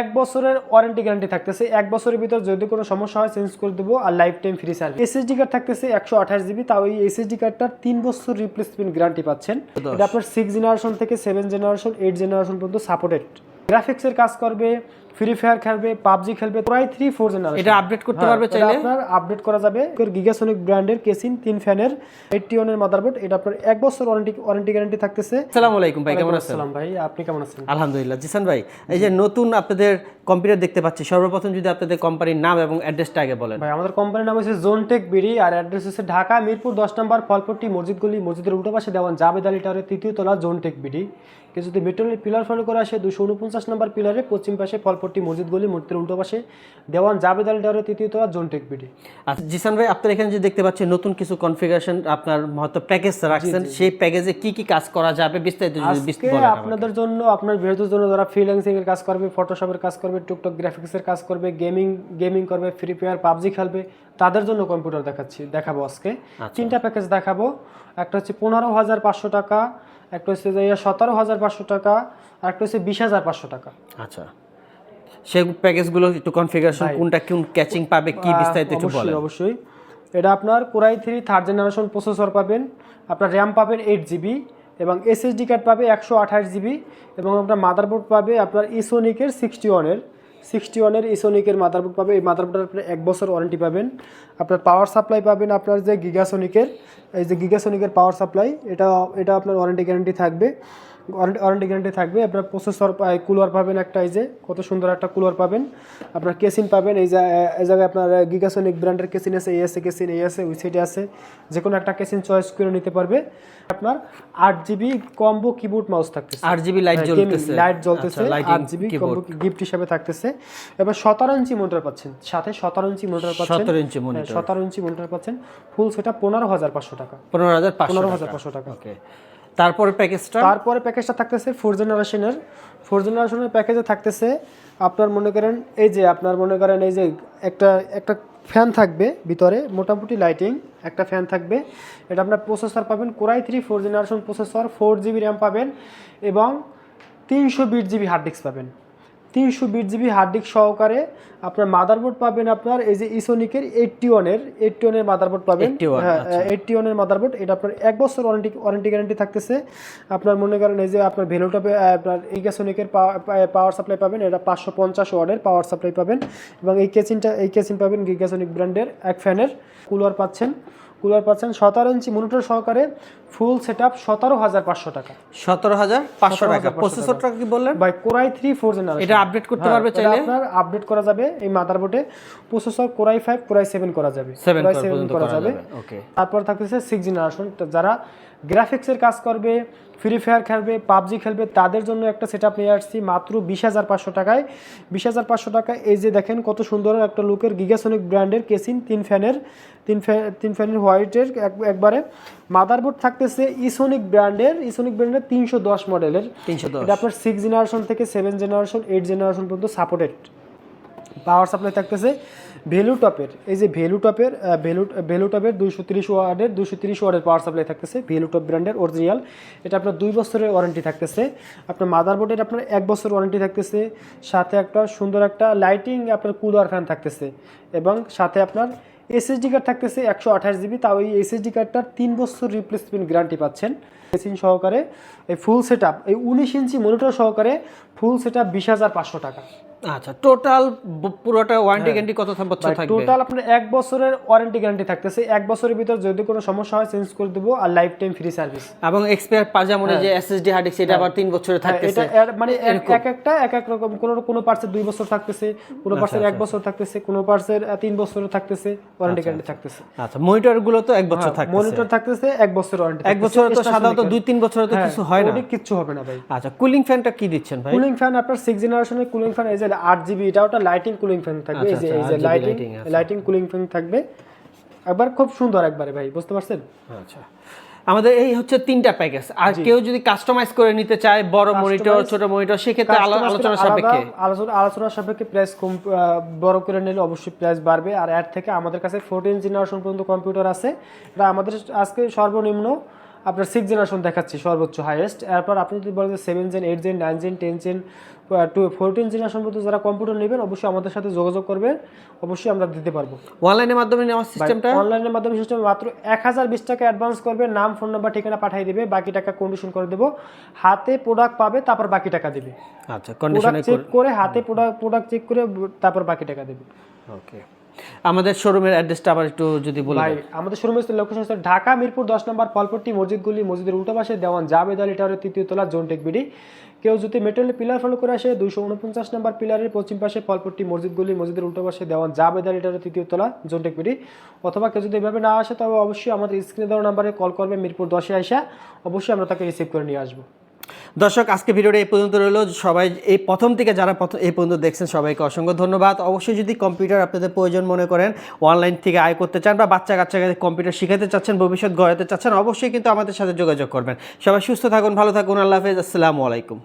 এক বছরের warranty guarantee থাকতেছে। এক বছরের ভিতর যদি কোনো সমস্যা হয় চেঞ্জ করে দেবো আর lifetime free service SSD card থাকতেছে একশো আঠাশ জিবি তাও এই এসএসডি কার্ডটার তিন বছর রিপ্লেসমেন্ট গ্যারান্টি পাচ্ছেন। এটা আপনার সিক্স জেনারেশন থেকে সেভেন জেনারেশন এইট জেনারেশন পর্যন্ত সাপোর্টেড গ্রাফিক্সের কাজ করবে ফ্রি ফায়ার খেলবে পাবজি খেলবে প্রায় থ্রি ফোর জেনারেশন এটা আপডেট করতে পারবে চাইলে? আপনার আপডেট করা যাবে। গিগাসনিক ব্র্যান্ডের কেসিন তিন ফ্যানের এইটটি ওয়ানের মাদারবোর্ড এটা আপনার এক বছর ওয়ারেন্টি ওয়ারেন্টি গ্যারান্টি থাকতেছে। আসসালামু আলাইকুম ভাই কেমন আছেন? আসসালাম ভাই আপনি কেমন আছেন? আলহামদুলিল্লাহ। জিসান ভাই এই যে নতুন আপনাদের কম্পিউটার দেখতে পাচ্ছি সর্বপ্রথম যদি আপনাদের কোম্পানির নাম এবং অ্যাড্রেসটা আগে বলেন। ভাই আমাদের কোম্পানির নাম হচ্ছে জোনটেক বিডি আর অ্যাড্রেস হচ্ছে ঢাকা মিরপুর দশ নম্বর ফলপট্টি মসজিদ গলি মসজিদের উল্টো পাশে দেওয়ান জাবেদ আলী টাওয়ারের তৃতীয় তলা জোনটেক বিডি কেউ যদি মেট্রোলের পিলার ফলো করে আসে দুশো উনপঞ্চাশ নম্বর পিলারে পশ্চিম পাশে ফলপট্টি মসজিদ গলি মসজিদের উল্টো পাশে। দেওয়ান জাবেদ আলী টাওয়ারের তৃতীয় তলা জোনটেক বিডি আচ্ছা জিসান ভাই আপনার এখানে যে দেখতে পাচ্ছি নতুন কিছু কনফিগারেশন আপনার হয়তো প্যাকেজ রাখছেন সেই প্যাকেজে কি কি কাজ করা যাবে? বিস্তারিত আপনাদের জন্য আপনার বৃহত্তর জন্য যারা ফ্রিল্যান্সিং এর কাজ করবে ফটোশপের কাজ করবে টুকটক গ্রাফিক্সের কাজ করবে গেমিং গেমিং করবে ফ্রি ফায়ার পাবজি খেলবে তাদের জন্য কম্পিউটার দেখাচ্ছি দেখাবো আজকে। আচ্ছা। তিনটা প্যাকেজ দেখাবো। একটা হচ্ছে পনেরো হাজার পাঁচশো টাকা একটা হচ্ছে সতেরো হাজার পাঁচশো টাকা আর একটা হচ্ছে বিশ হাজার পাঁচশো টাকা। আচ্ছা। সেই প্যাকেজগুলো একটু কনফিগারেশন কোনটা কোন ক্যাচিং পাবে কি বিস্তারিত একটু বলেন। অবশ্যই। এটা আপনার core i three third generation processor পাবেন। আপনার র্যাম পাবেন এইট জিবি এবং এসএসডি কার্ড পাবে একশো আঠাশ জিবি এবং আপনার মাদারবোর্ড পাবে আপনার ইসোনিকের সিক্সটি ওয়ানের সিক্সটি ওয়ানের ইসোনিকের মাদারবোর্ড পাবে। এই মাদারবোর্ডের আপনার এক বছর ওয়ারেন্টি পাবেন। আপনার পাওয়ার সাপ্লাই পাবেন আপনার যে গিগাসোনিকের এই যে গিগাসোনিকের পাওয়ার সাপ্লাই এটা এটা আপনার ওয়ারেন্টি গ্যারান্টি থাকবে। ওয়ারেন্টি গ্যারান্টি থাকবে। আপনার প্রসেসর কুলার পাবেন একটা এই যে কত সুন্দর একটা কুলার পাবেন। আপনার কেসিন পাবেন এই যে এই জায়গায় আপনার গিগাসনিক ব্র্যান্ডের কেসিন আছে এই আছে কেসিন এই আছে ওই সাইডে আছে। যে কোনো একটা কেসিন চয়েস করে নিতে পারবে। আপনার আট জিবি কম্বো কিবোর্ড মাউস থাকতেছে। আট জিবি লাইট জ্বলতেছে। লাইট জ্বলতেছে আচ্ছা, আট জিবি keyboard। গিফট হিসাবে থাকতেছে। এবার সতেরো ইঞ্চি মনিটর পাচ্ছেন। সাথে সতেরো ইঞ্চি মনিটর পাচ্ছেন। সতেরো ইঞ্চি মনিটর সতেরো ইঞ্চি মনিটর পাচ্ছেন। ফুল সেটা পনেরো হাজার পাঁচশো টাকা। পনেরো হাজার পনেরো হাজার পাঁচশো টাকা। ওকে তারপরে প্যাকেজটা? তারপরে প্যাকেজটা থাকতেছে ফোর জেনারেশনের ফোর জেনারেশনের প্যাকেজে থাকতেছে আপনার মনে করেন, এই যে আপনার মনে করেন, এই যে একটা একটা ফ্যান থাকবে ভিতরে, মোটামুটি লাইটিং একটা ফ্যান থাকবে। এটা আপনার প্রসেসর পাবেন core i three four generation processor four GB RAM পাবেন এবং তিনশো বিশ জিবি হার্ড ডিস্ক পাবেন। তিনশো বিট জিবি হার্ড ডিস্ক সহকারে আপনার মাদারবোর্ড পাবেন আপনার এই যে ইসোনিকের এইটটি ওয়ানের এইটটি ওয়ানের মাদারবোর্ড পাবেন। এইটটি ওয়ানের মাদারবোর্ড এটা আপনার এক বছর ওয়ারেন্টি ওয়ারেন্টি গ্যারান্টি থাকতেছে। আপনার মনে করেন এই যে আপনার ভেলোটপে আপনার এই ইগাসোনিকের পাওয়ার সাপ্লাই পাবেন এটা পাঁচশো পঞ্চাশ ওয়ার্ডের পাওয়ার সাপ্লাই পাবেন। এবং এই কেসিনটা এই কেসিন পাবেন গিগাসোনিক ব্র্যান্ডের এক ফ্যানের কুলার পাচ্ছেন। কুলার পাচ্ছেন সতেরো ইঞ্চি মনিটর সহকারে ফুল সেট আপ সতেরো হাজার পাঁচশো টাকা। সতেরো হাজার পাঁচশো টাকা। প্রসেসরটা কি বললেন? By core i three four generation এটা আপডেট করতে পারবে চাইলে? আপনার আপডেট করা যাবে এই মাদারবোর্ডে processor core i five core i seven করা যাবে। সেভেন কোরাই করা যাবে। ওকে তারপর থাকতেছে সিক্স জেনারেশন যারা গ্রাফিক্সের কাজ করবে ফ্রি ফায়ার খেলবে পাবজি খেলবে তাদের জন্য একটা সেট আপ নিয়ে আসছি মাত্র বিশ হাজার পাঁচশো টাকায়। বিশ হাজার পাঁচশো টাকায় এই যে দেখেন কত সুন্দর একটা লুকের গিগাসনিক ব্র্যান্ডের কেসিন তিন ফ্যানের তিন ফ্যান তিন ফ্যানের হোয়াইটের এক- একবারে। মাদারবোর্ড থাকতেছে ইসোনিক ব্র্যান্ডের ইসোনিক ব্র্যান্ডের তিনশো দশ মডেলের তিনশো দশ। আপনার সিক্স জেনারেশন থেকে সেভেন জেনারেশন এইট জেনারেশন পর্যন্ত সাপোর্টেড পাওয়ার সাপ্লাই থাকতেছে ভ্যালু টপের, এই যে ভ্যালু টপের ভ্যালু ভ্যালু টপের দুইশো তিরিশ ওয়ার্ডের, দুইশো তিরিশ ওয়ার্ডের পাওয়ার সাপ্লাই থাকতেছে ভ্যালু টপ ব্র্যান্ডের অরিজিনাল। এটা আপনার দুই বছরের ওয়ারেন্টি থাকতেছে। আপনার মাদারবোর্ডের আপনার এক বছর ওয়ারেন্টি থাকতেছে। সাথে একটা সুন্দর একটা লাইটিং আপনার কুলার ফ্যান থাকতেছে এবং সাথে আপনার এসএসডি কার্ড থাকতেছে একশো আঠাশ জিবি। তাও এই এসএসডি কার্ডটার তিন বছর রিপ্লেসমেন্ট গ্যারান্টি পাচ্ছেন। মেশিন সহকারে এই ফুল সেট এই উনিশ ইঞ্চি মনিটর সহকারে ফুল সেট আপ বিশ হাজার পাঁচশো টাকা। আচ্ছা টোটাল পুরোটা ওয়ারেন্টি গ্যারান্টি কত বছর থাকবে? টোটাল আপনার এক বছরের ওয়ারেন্টি গ্যারান্টি থাকতেছে। এক বছরের ভিতর যদি কোনো সমস্যা হয় চেঞ্জ করে দেবো আর লাইফ টাইম ফ্রি সার্ভিস এবং এক্সপায়ার যে এসএসডি হার্ড ডিস্ক এটা আবার তিন বছরে থাকতেছে। এটা মানে এক- এক একটা এক এক রকম। কোনো কোনো পার্সের দুই বছর থাকতেছে কোনো পার্সের এক বছর থাকতেছে কোনো পার্সের তিন থাকতেছে ওয়ারেন্টি গ্যারান্টি থাকতেছে। আচ্ছা। মনিটরগুলো তো এক বছর থাকবে মনিটর থাকতেছে এক বছর ওয়ারেন্টি এক বছর তো সাধারণত দুই তিন বছরে তো কিছু হয় না। কিচ্ছু হবে না ভাই। আচ্ছা কুলিং ফ্যানটা কি দিচ্ছেন ভাই? কুলিং ফ্যান আপনার সিক্স জেনারেশনের কুলিং ফ্যান এই যে আট জিবি এটা ওটা লাইটিং কুলিং ফ্যান থাকবে। এই যে এই যে আচ্ছা, লাইটিং আচ্ছা। লাইটিং কুলিং ফ্যান থাকবে। একবার খুব সুন্দর একবারে ভাই বুঝতে পারছেন? আচ্ছা। আমাদের এই হচ্ছে তিনটা প্যাকেজ। আর কেউ যদি কাস্টমাইজ করে নিতে চায় বড় মনিটর ছোট মনিটর সেক্ষেত্রে আলো- আলোচনা সাপেক্ষে। আলোচনা আলোচনা সাপেক্ষে প্রাইস কম বড় করে নিলে অবশ্যই প্রাইস বাড়বে। আর এর থেকে আমাদের কাছে ফোরটিন জেনারেশন পর্যন্ত কম্পিউটার আছে। এটা আমাদের আজকে সর্বনিম্ন আপনার সিক্স জেনারেশন দেখাচ্ছি সর্বোচ্চ হাইয়েস্ট এরপর আপনি যদি বলেন যে seven gen eight gen nine gen ten gen to fourteen generation পর্যন্ত যারা কম্পিউটার নেবেন অবশ্যই আমাদের সাথে যোগাযোগ করবেন। অবশ্যই আমরা দিতে পারব। অনলাইনের মাধ্যমে নেওয়ার সিস্টেমটা অনলাইনের মাধ্যমে সিস্টেম মাত্র এক হাজার বিশ টাকা অ্যাডভান্স করবে নাম ফোন নাম্বার ঠিকানা পাঠিয়ে দিবে বাকি টাকা কন্ডিশন করে দেবো। হাতে প্রোডাক্ট পাবে তারপর বাকি টাকা দেবে। আচ্ছা কন্ডিশনে চেক করে হাতে প্রোডাক্ট প্রোডাক্ট চেক করে তারপর বাকি টাকা দেবে। ওকে আমাদের শোরুমের অ্যাড্রেসটা আবার একটু যদি বলেন ভাই আমাদের শোরুমের লোকেশন হচ্ছে ঢাকা মিরপুর দশ নম্বর ফলপট্টি মসজিদগুলি মসজিদের উল্টো পাশে দেওয়ান জাবেদ আলী টাওয়ারের তৃতীয় তলা জোন টেকবিডি কেউ যদি মেটেরিয়াল পিলার ফলো করে আসে দুশো উনপঞ্চাশ নম্বর পিলারের পশ্চিম পাশে ফলপট্টি মসজিদগুলি মসজিদের উল্টো পাশে দেওয়ান জাবেদ আলী টাওয়ারের তৃতীয় তলা জোন টেকবিডি অথবা কেউ যদি এভাবে না আসে তবে অবশ্যই আমাদের স্ক্রিনে দেওয়া নাম্বারে কল করবে মিরপুর দশে আইসা। অবশ্যই আমরা তাকে রিসিভ করে নিয়ে আসব। দর্শক, আজকে ভিডিওটা এই পর্যন্ত রইল। সবাই এই প্রথম থেকে যারা এই পর্যন্ত দেখছেন, সবাইকে অসংখ্য ধন্যবাদ। অবশ্যই যদি কম্পিউটার আপনাদের প্রয়োজন মনে করেন, অনলাইন থেকে আয় করতে চান বা বাচ্চা কাচ্চাকে কম্পিউটার শিখাতে চাচ্ছেন, ভবিষ্যৎ গড়াতে চাচ্ছেন, অবশ্যই কিন্তু আমাদের সাথে যোগাযোগ করবেন। সবাই সুস্থ থাকুন, ভালো থাকুন, আল্লাহ হাফেজ, আসসালামু আলাইকুম।